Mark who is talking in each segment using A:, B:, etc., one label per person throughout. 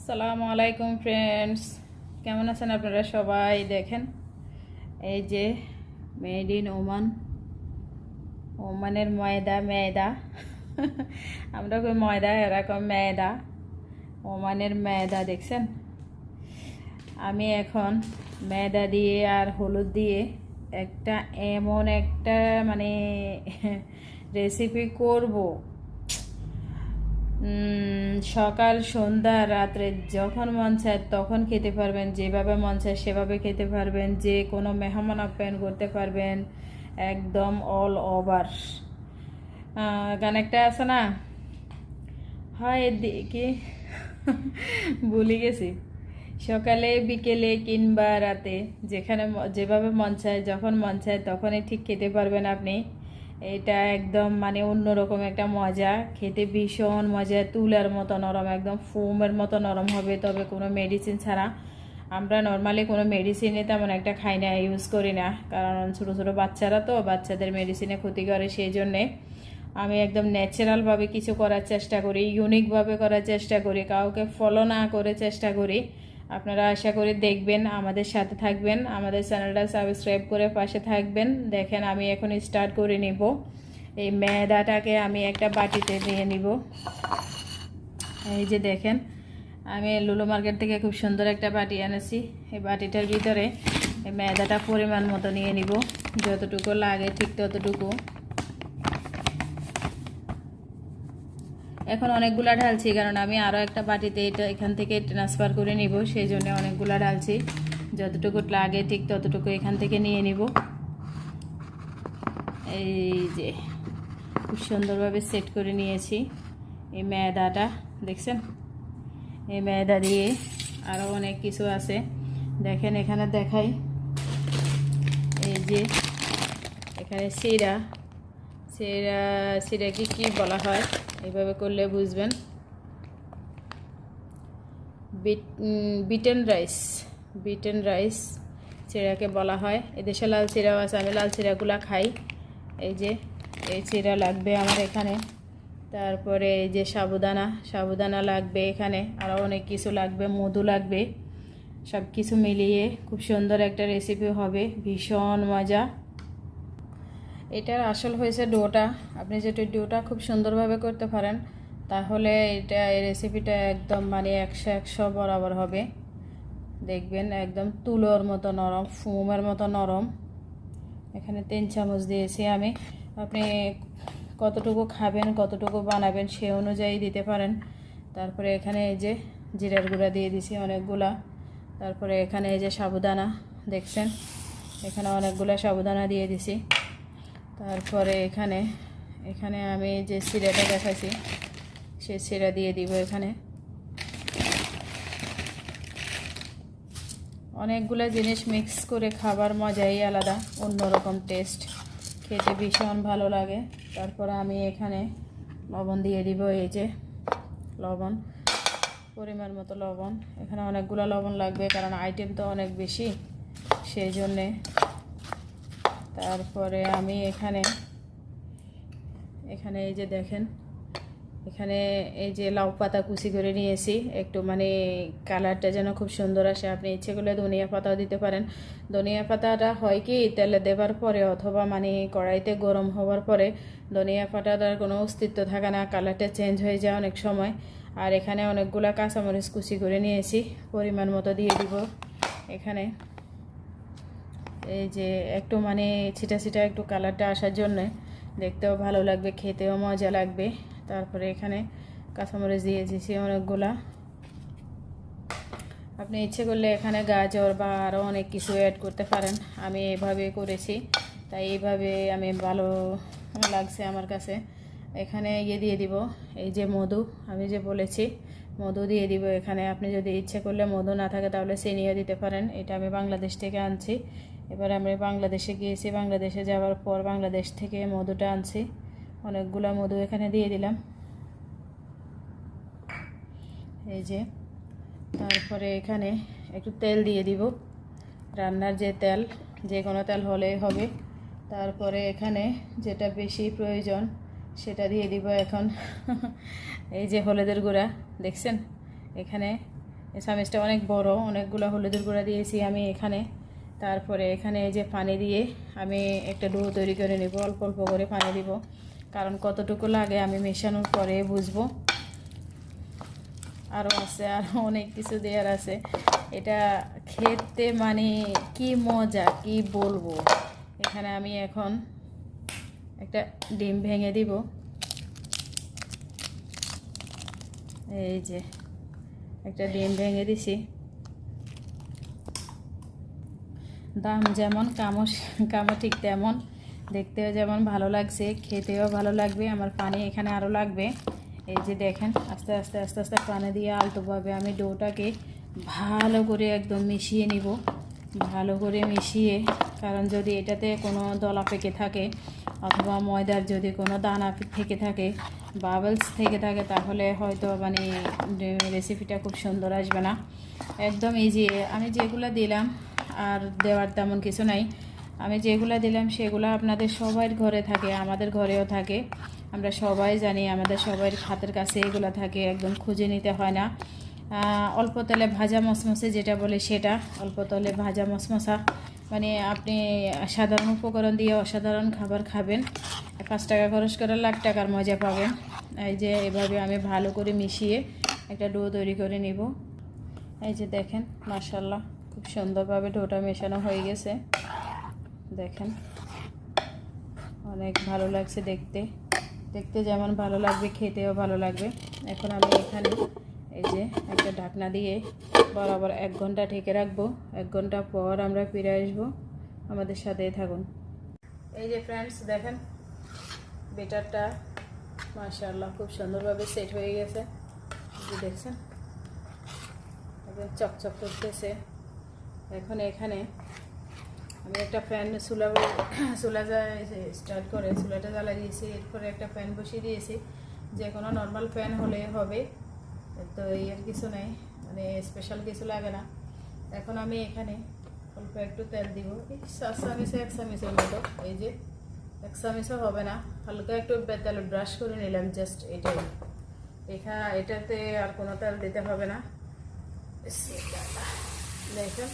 A: আসসালামু আলাইকুম ফ্রেন্ডস কেমন আছেন আপনারা সবাই? দেখেন, এই যে মেড ইন ওমান ওমানের ময়দা, মেয়দা। আমরা কই ময়দা, এরকম মেয়দা। ওমানের ময়দা, দেখছেন? আমি এখন ময়দা দিয়ে আর হলুদ দিয়ে একটা এমন একটা মানে রেসিপি করব। সকাল, সন্ধ্যা, রাত্রে যখন মন চায় তখন খেতে পারবেন, যেভাবে মন চায় সেভাবে খেতে পারবেন, যে কোনো মেহমান আপ্যায়ন করতে পারবেন, একদম অল ওভার গান একটা আছে না? হয় কি ভুলে গেছি। সকালে, বিকেলে কিংবা রাতে, যেখানে যেভাবে মন চায়, যখন মন চায় তখনই ঠিক খেতে পারবেন আপনি। এটা একদম মানে অন্যরকম একটা মজা। খেতে ভীষণ মজা, তুলার মতো নরম, একদম ফোমের মতো নরম হবে, তবে কোনো মেডিসিন ছাড়া। আমরা নর্মালি কোনো মেডিসিনে তেমন একটা খাই না ইউজ করি না। কারণ ছোটো ছোটো বাচ্চারা তো, বাচ্চাদের মেডিসিনে ক্ষতি করে সেই জন্যে আমি একদম ন্যাচারালভাবে কিছু করার চেষ্টা করি ইউনিকভাবে করার চেষ্টা করি, কাউকে ফলো না করে চেষ্টা করি। আপনারা আশা করি দেখবেন, আমাদের সাথে থাকবেন, আমাদের চ্যানেলটা সাবস্ক্রাইব করে পাশে থাকবেন। দেখেন, আমি এখন স্টার্ট করে নিব। এই ময়দাটাকে আমি একটা বাটিতে নিয়ে নিব। এই যে দেখেন, আমি লুলো মার্কেট থেকে খুব সুন্দর একটা বাটি এনেছি। এই বাটিটার ভিতরে এই ময়দাটা পরিমাণ মতো নিয়ে নিব। যতটুকু লাগে ঠিক ততটুকু। এখন অনেকগুলা ঢালছি, কারণ আমি আরও একটা বাটিতে এটা এখান থেকে ট্রান্সফার করে নিব, সেই জন্য অনেকগুলা ঢালছি। যতটুকু লাগে ঠিক ততটুকু এখান থেকে নিয়ে নিব। এই যে, খুব সুন্দরভাবে সেট করে নিয়েছি এই ময়দাটা, দেখছেন? এই ময়দা দিয়ে আরও অনেক কিছু আছে। দেখেন এখানে দেখাই। এই যে, এখানে সিরা সিরা সিরাকে কি বলা হয়? এইভাবে করলে বুঝবেন। Beat beaten rice. Beaten rice চিড়াকে বলা হয়। এদেশে লাল চিড়াও আছে, আমি লাল চিড়াগুলো খাই। এই যে, এই চিড়া লাগবে আমার এখানে। তারপরে এই যে সাবুদানা সাবুদানা লাগবে এখানে। আরও অনেক কিছু লাগবে, মধু লাগবে। সব কিছু মিলিয়ে খুব সুন্দর একটা রেসিপি হবে, ভীষণ মজা। এটার আসল হয়েছে ডোটা। আপনি যেটা ডোটা খুব সুন্দরভাবে করতে পারেন, তাহলে এটা, এই রেসিপিটা একদম মানে একশো একশো বরাবর হবে। দেখবেন একদম তুলোর মতো নরম, ফুমের মতো নরম। এখানে তিন চামচ দিয়েছি আমি। আপনি কতটুকু খাবেন, কতটুকু বানাবেন সে অনুযায়ী দিতে পারেন। তারপরে এখানে এই যে জিরার গুঁড়া দিয়ে দিছি অনেকগুলা। তারপরে এখানে এই যে সাবুদানা, দেখছেন? এখানে অনেকগুলা সাবুদানা দিয়ে দিছি। তারপরে এখানে এখানে আমি যে সিরাটা দেখাইছি, সে সিরা দিয়ে দিব এখানে। অনেকগুলো জিনিস মিক্স করে খাবার মজাই আলাদা, অন্যরকম টেস্ট খেতে ভীষণ ভালো লাগে। তারপর আমি এখানে লবণ দিয়ে দিব এই যে লবণ, পরিমাণ মতো লবণ। এখানে অনেকগুলো লবণ লাগবে, কারণ আইটেম তো অনেক বেশি, সেই জন্যে তারপরে আমি এখানে এখানে এই যে দেখেন, এখানে এই যে লাউ পাতা কুচি করে নিয়েছি। একটু মানে কালারটা যেন খুব সুন্দর আসে। আপনি ইচ্ছে করলে ধনিয়া পাতাও দিতে পারেন। ধনিয়া পাতাটা হয় কি, তেলে দেবার পরে অথবা মানে কড়াইতে গরম হওয়ার পরে ধনিয়া পাতাটার কোনো অস্তিত্ব থাকে না, কালারটা চেঞ্জ হয়ে যায় অনেক সময়। আর এখানে অনেকগুলা কাঁচামরিচ কুচি করে নিয়েছি। পরিমাণ মতো দিয়ে দিব এখানে। এই যে একটু মানে ছিটা ছিটা একটু কালারটা আসার জন্যে দেখতেও ভালো লাগবে, খেতেও মজা লাগবে। তারপরে এখানে কাঁচামরিচ দিয়ে দিয়েছি অনেকগুলা। আপনি ইচ্ছে করলে এখানে গাজর বা আরও অনেক কিছু অ্যাড করতে পারেন। আমি এভাবে করেছি, তাই এইভাবে আমি ভালো লাগছে আমার কাছে। এখানে ইয়ে দিয়ে দিব, এই যে মধু, আমি যে বলেছি, মধু দিয়ে দিব এখানে। আপনি যদি ইচ্ছে করলে মধু না থাকে তাহলে চিনিও দিতে পারেন। এটা আমি বাংলাদেশ থেকে আনছি। এবার আমি বাংলাদেশে গিয়েছি। বাংলাদেশে যাওয়ার পর বাংলাদেশ থেকে মধুটা আনছি। অনেকগুলো মধু এখানে দিয়ে দিলাম। এই যে, তারপরে এখানে একটু তেল দিয়ে দিব। রান্নার যে তেল, যে কোনো তেল হলেই হবে। তারপরে এখানে যেটা বেশি প্রয়োজন, সেটা দিয়ে দিব এখন। এই যে হলুদের গুঁড়া, দেখছেন? এখানে এই অনেক বড়, অনেকগুলো হলুদের গুঁড়া দিয়েছি আমি এখানে। তারপরে এখানে এই যে পানি দিয়ে আমি একটা ডো তৈরি করে নেব, অল্প অল্প করে পানি দিব। কারণ কতটুকু লাগে আমি মেশানোর পরে বুঝব। আরও আছে আরও অনেক কিছু দেওয়ার আছে। এটা খেতে মানে কি মজা, কি বলব? এখানে আমি এখন একটা ডিম ভেঙে দিব। এই যে একটা ডিম ভেঙে দিছি। দাম যেমন কামও কামও ঠিক তেমন। দেখতেও যেমন ভালো লাগছে, খেতেও ভালো লাগবে। আমার পানি এখানে আরও লাগবে। এই যে দেখেন, আস্তে আস্তে আস্তে আস্তে পানি দিয়ে আলতোভাবে আমি ডোটাকে ভালো করে একদম মিশিয়ে নিব। ভালো করে মিশিয়ে, কারণ যদি এটাতে কোনো দলা পেকে থাকে অথবা ময়দার যদি কোনো দানা থেকে থাকে বাবলস থেকে থাকে, তাহলে হয়তো মানে রেসিপিটা খুব সুন্দর আসবে না। একদম ইজি আমি যেগুলো দিলাম আর দেওয়ার তেমন কিছু নাই। আমি যেগুলো দিলাম, সেগুলো আপনাদের সবার ঘরে থাকে, আমাদের ঘরেও থাকে। আমরা সবাই জানি আমাদের সবার হাতের কাছে এগুলো থাকে, একদম খুঁজে নিতে হয় না। অল্প তেলে ভাজা মশমশে যেটা বলে সেটা, অল্প তেলে ভাজা মশমশা মানে আপনি সাধারণ উপকরণ দিয়ে অসাধারণ খাবার খাবেন পাঁচ টাকা খরচ করে লাখ টাকার মজা পাবেন। এই যে এভাবে আমি ভালো করে মিশিয়ে একটা ডো তৈরি করে নিব। এই যে দেখেন মার্শাল্লাহ খুব সুন্দরভাবে ডোটা মেশানো হয়ে গেছে। দেখেন, অনেক ভালো লাগছে দেখতে। দেখতে যেমন ভালো লাগবে, খেতেও ভালো লাগবে। এখন আমি এখানে এই যে একটা ঢাকনা দিয়ে বরাবর এক ঘণ্টা ঢেকে রাখব। এক ঘণ্টা পর আমরা ফিরে আসব। আমাদের সাথেই থাকুন। এই যে ফ্রেন্ডস দেখেন, বেটারটা মাশাআল্লাহ খুব সুন্দরভাবে সেট হয়ে গেছে। দেখছেন, একদম চকচক করতেছে। এখন এখানে আমি একটা ফ্যান চুলা চুলা স্টার্ট করে, চুলাটা জ্বালা দিয়েছি, এরপরে একটা ফ্যান বসিয়ে দিয়েছি। যে কোনো নর্মাল ফ্যান হলে হবে, তো এর কিছু নেই মানে স্পেশাল কিছু লাগে না। এখন আমি এখানে অল্প একটু তেল দিব। চার চামিচে এক চামিচের মতো, এই যে এক চামিচও হবে না, হালকা একটু তেল ব্রাশ করে নিলাম জাস্ট এটাই। এখানে এটাতে আর কোনো তেল দিতে হবে না। দেখেন।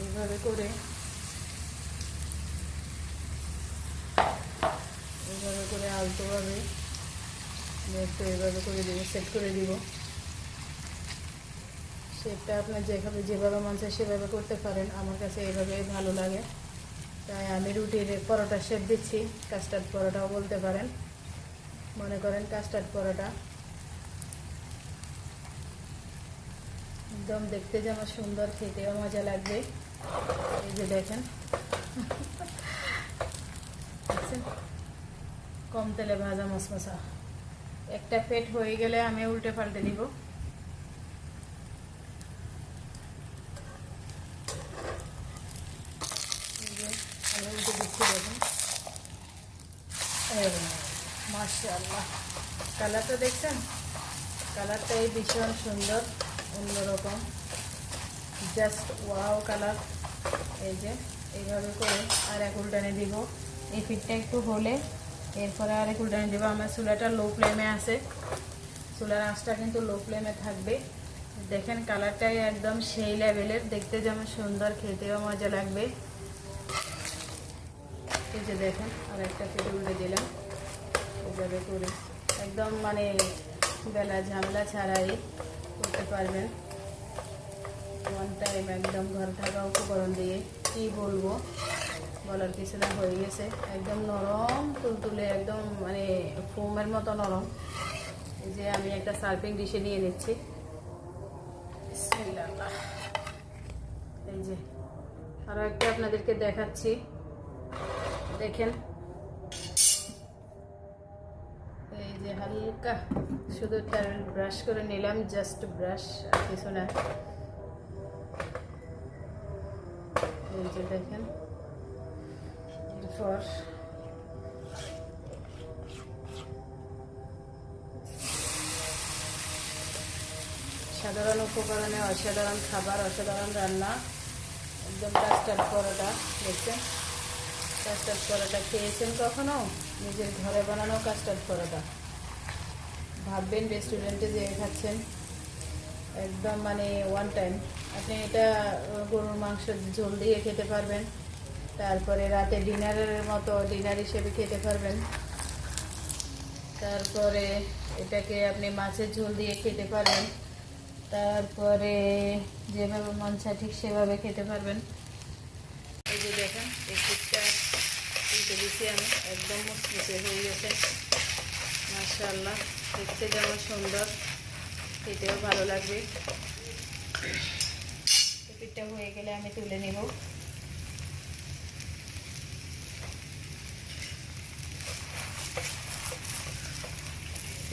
A: এইভাবে করে। এইভাবে করে আলতোভাবে একটু এইভাবে করে দিব সেট করে দিব। শেপটা আপনার যেভাবে যেভাবে মন চায় সেভাবে করতে পারেন। আমার কাছে এইভাবে ভালো লাগে। তাই আমি রুটির পরোটা শেপ দিচ্ছি। কাস্টার্ড পরোটাও বলতে পারেন। মনে করেন কাস্টার্ড পরোটা। একদম দেখতে যেমন সুন্দর, খেতেও মজা লাগবে। এই যে দেখেন। দেখছেন? কম তেলে ভাজা মশমশা। একটা পেট হয়ে গেলে আমি উল্টে পাল্টে দিব এই আমি উল্টে দিচ্ছি কালারটা দেখছেন? কালারটাই ভীষণ সুন্দর, অন্যরকম। জাস্ট ওয়াও কালার এই যে, এইভাবে করে আর এক উল্টানে দিব। এই ফিটটা একটু হলে এরপরে আর এক উল্টানে দিব। আমার চুলাটা লো ফ্লেমে আছে। চুলার আঁচটা কিন্তু লো ফ্লেমে থাকবে। দেখেন কালারটাই একদম সেই লেভেলের দেখতে যেমন সুন্দর, খেতেও মজা লাগবে। এই যে দেখেন, আর একটা ফিটে উল্টে দিলাম। এইভাবে করে। একদম মানে বেলা ঝামেলা ছাড়াই করতে পারবেন। ওয়ান টাইম একদম ঘর থাকা উপকরণ দিয়ে কি বলব? বলার কিছু হয়ে গেছে। একদম নরম, তুলতুলে একদম মানে ফোমের মতো নরম। যে আমি একটা সার্ভিং ডিশে নিয়ে নিচ্ছি। এই যে আরও একটা আপনাদেরকে দেখাচ্ছি। দেখেন। এই যে হালকা শুধু ব্রাশ করে নিলাম জাস্ট ব্রাশ আর কিছু না। যে দেখেন, এরপর সাধারণ উপকরণে অসাধারণ খাবার, অসাধারণ রান্না, একদম কাস্টার্ড পরোটা, দেখছেন? কাস্টার্ড পরোটা খেয়েছেন কখনো? নিজের ঘরে বানানো কাস্টার্ড পরোটা। ভাববেন রেস্টুরেন্টে যেয়ে খাচ্ছেন। একদম মানে ওয়ান টাইম আপনি এটা গরুর মাংস ঝোল দিয়ে খেতে পারবেন। তারপরে রাতে ডিনারের মতো ডিনার হিসেবে খেতে পারবেন। তারপরে এটাকে আপনি মাছের ঝোল দিয়ে খেতে পারবেন। তারপরে যেভাবে মন চায় ঠিক সেভাবে খেতে পারবেন। এই যে দেখেন, এই কুটটা উল্টে দিচ্ছি আমি, একদম মুচমুচে হয়ে গেছে। মাশাআল্লাহ, দেখতে যেমন সুন্দর, খেতেও ভালো লাগবে। পিঠটা হয়ে গেলে আমি তুলে নেব।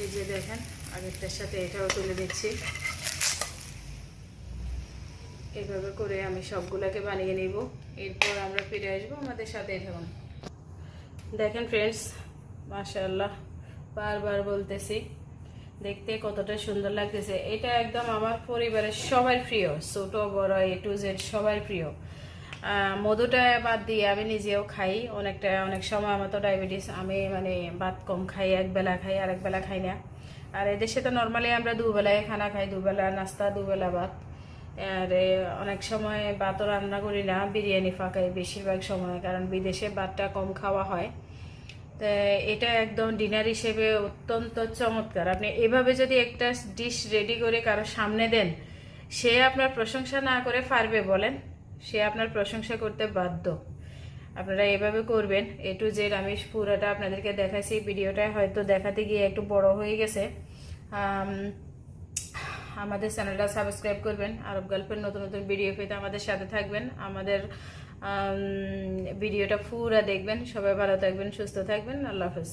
A: এই যে দেখেন, আগেরটার সাথে এটাও তুলে দিচ্ছি। এভাবে করে আমি সবগুলোকে বানিয়ে নিব। এরপর আমরা ফিরে আসব আমাদের সাথে থাকুন দেখেন ফ্রেন্ডস মাশাআল্লাহ, বারবার বলতেছি। দেখতে কতটা সুন্দর লাগতেছে। এটা একদম আমার পরিবারের সবার প্রিয়, ছোট, বড় এ টু জেড সবার প্রিয়। মধুটা বাদ দিয়ে আমি নিজেও খাই। অনেকটা, অনেক সময় আমার তো ডায়াবেটিস, আমি মানে ভাত কম খাই, এক বেলা খাই আর এক বেলা খাই না। আর এদেশে তো নর্মালি আমরা দুবেলায় খানা খাই, দুবেলা নাস্তা, দুবেলা ভাত। আর অনেক সময় ভাতও রান্না করি না, বিরিয়ানি ফাঁকাই বেশিরভাগ সময়, কারণ বিদেশে ভাতটা কম খাওয়া হয়। এটা একদম ডিনার হিসেবে অত্যন্ত চমৎকার। আপনি এভাবে যদি একটা ডিশ রেডি করে কারও সামনে দেন সে আপনার প্রশংসা না করে পারবে বলেন সে আপনার প্রশংসা করতে বাধ্য। আপনারা এভাবে করবেন এ টু জেড আমি পুরোটা আপনাদেরকে দেখাইছি ভিডিওটা হয়তো দেখাতে গিয়ে একটু বড় হয়ে গেছে। আমাদের চ্যানেলটা সাবস্ক্রাইব করবেন আরব গল্পের নতুন নতুন ভিডিও পেতে আমাদের সাথে থাকবেন। আমাদের আম, ভিডিওটা পুরো দেখবেন সবাই ভালো থাকবেন সুস্থ থাকবেন আল্লাহ হাফেজ।